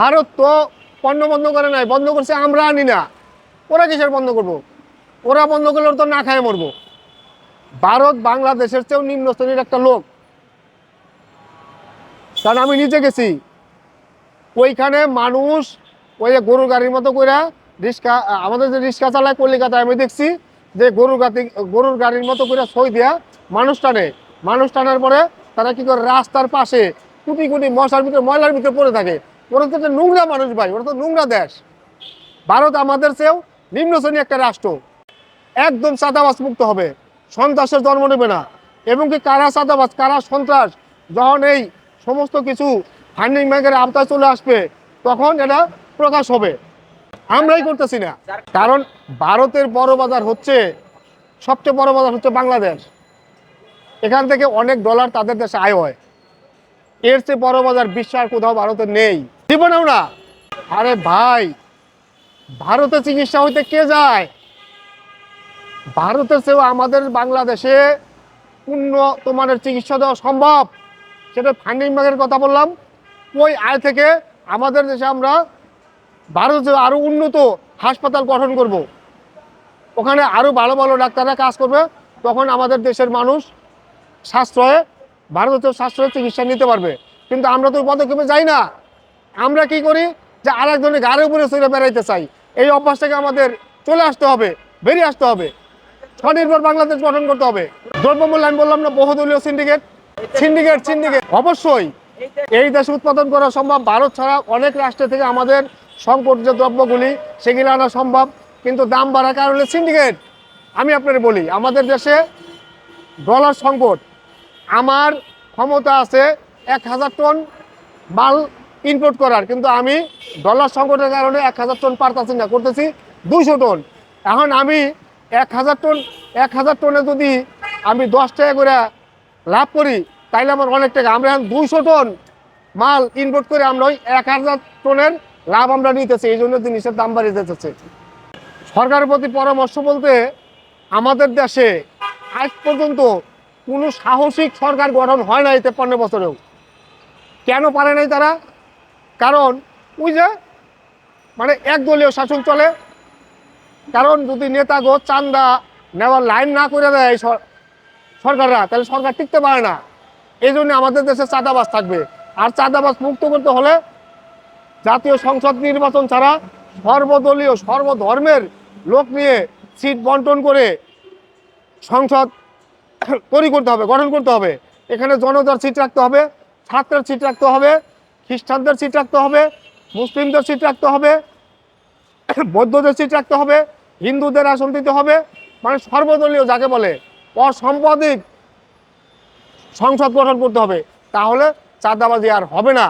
ভারত তো পণ্য বন্ধ করে নাই, বন্ধ করছে আমরা আনি না। ওরা কিসের বন্ধ করব? ওরা বন্ধ করলে তো না খায় মরবো। ভারত বাংলাদেশের চেয়েও নিম্ন শ্রেণির একটা লোক। কারণ আমি নিজে গেছি। ওইখানে মানুষ ওই যে গরুর গাড়ির মতো করে রিক্সা, আমাদের যে রিক্সা চালায় কলিকাতায়, আমি দেখছি যে গরুর গাড়ি, গরুর গাড়ির মতো করে সই দেয়া মানুষ টানে। মানুষ টানার পরে তারা কি করে? রাস্তার পাশে কুটি কুটি মশার ভিতরে, ময়লার ভিতরে পড়ে থাকে। ওরা তো একটা নোংরা মানুষ ভাই, ওরা তো নোংরা দেশ। ভারত আমাদের চেয়েও নিম্ন শ্রেণি একটা রাষ্ট্র। একদম চাঁদাবাজ মুক্ত হবে, সন্ত্রাসের জন্ম নেবে না। এবং কি কারা চাঁদাবাজ, কারা সন্ত্রাস, যখন এই সমস্ত কিছু ফান্ডিং ব্যাংকের আওতায় চলে আসবে, তখন এটা প্রকাশ হবে। আমরাই করতেছি না। কারণ ভারতের বড় বাজার হচ্ছে, সবচেয়ে বড় বাজার হচ্ছে বাংলাদেশ। এখান থেকে অনেক ডলার তাদের দেশে আয় হয়। এর চেয়ে বড় বাজার বিশ্ব আর কোথাও ভারতের নেই। জীবনেও না আরে ভাই, ভারতে চিকিৎসা হইতে কে যায়? ভারতের চেয়েও আমাদের বাংলাদেশে উন্নত মানের চিকিৎসা দেওয়া সম্ভব। সেটা ফান্ডিং ব্যাগের কথা বললাম। ওই আয় থেকে আমাদের দেশে আমরা ভারতে আরও উন্নত হাসপাতাল গঠন করব। ওখানে আরও ভালো ভালো ডাক্তাররা কাজ করবে। তখন আমাদের দেশের মানুষ সাশ্রয়ে ভারতীয় সাশ্রয়ে চিকিৎসা নিতে পারবে। কিন্তু আমরা তো পদক্ষেপে যাই না। আমরা কি করি? যে আর আরেকজনের গাড়ির উপরে চলে বেড়াইতে চাই। এই অভ্যাসটাকে আমাদের চলে আসতে হবে, বেরিয়ে আসতে হবে। স্বনির্ভর বাংলাদেশ গঠন করতে হবে। দ্রব্যমূল্য, আমি বললাম না, বহুদলীয় সিন্ডিকেট সিন্ডিকেট সিন্ডিকেট অবশ্যই, এই দেশে উৎপাদন করা সম্ভব। ভারত ছাড়া অনেক রাষ্ট্র থেকে আমাদের সংকট যে দ্রব্যগুলি সেগুলো আনা সম্ভব। কিন্তু দাম বাড়ার কারণে সিন্ডিকেট আমি আপনার বলি, আমাদের দেশে ডলার সংকট। আমার ক্ষমতা আছে এক হাজার টন মাল ইনপোর্ট করার, কিন্তু আমি ডলার সংকটের কারণে এক হাজার টন পারতাছি না করতেছি, দুইশো টন এখন আমি এক হাজার টন এক হাজার টনে যদি আমি দশ টাকা করে লাভ করি, তাইলে আমার অনেক টাকা। আমরা এখন দুইশো টন মাল ইনপোর্ট করে আমরা ওই এক হাজার টনের লাভ আমরা নিতেছি, এই জন্য জিনিসের দাম বাড়িয়ে যেতেছে সরকারের প্রতি পরামর্শ বলতে, আমাদের দেশে আজ পর্যন্ত কোনো সাহসিক সরকার গঠন হয় নাই তেপ্পান্ন বছরেও। কেন পারে নাই তারা? কারণ ওই যে মানে একদলীয় শাসন চলে। কারণ যদি নেতাগো চান্দা নেওয়ার লাইন না করে দেয় সরকাররা, তাহলে সরকার টিকতে পারে না। এই জন্য আমাদের দেশে চাঁদাবাস থাকবে। আর চাঁদাবাস মুক্ত করতে হলে জাতীয় সংসদ নির্বাচন ছাড়া সর্বদলীয়, সর্বধর্মের লোক নিয়ে সিট বন্টন করে সংসদ তৈরি করতে হবে, গঠন করতে হবে। এখানে জনতার সিট রাখতে হবে, ছাত্রের সিট রাখতে হবে। খ্রিস্টানদের সিট রাখতে হবে, মুসলিমদের সিট রাখতে হবে, বৌদ্ধদের সিট রাখতে হবে, হিন্দুদের আসন দিতে হবে। মানে সর্বদলীয় যাকে বলে অসাম্প্রদায়িক সংসদ গঠন করতে হবে। তাহলে চাঁদাবাজি আর হবে না।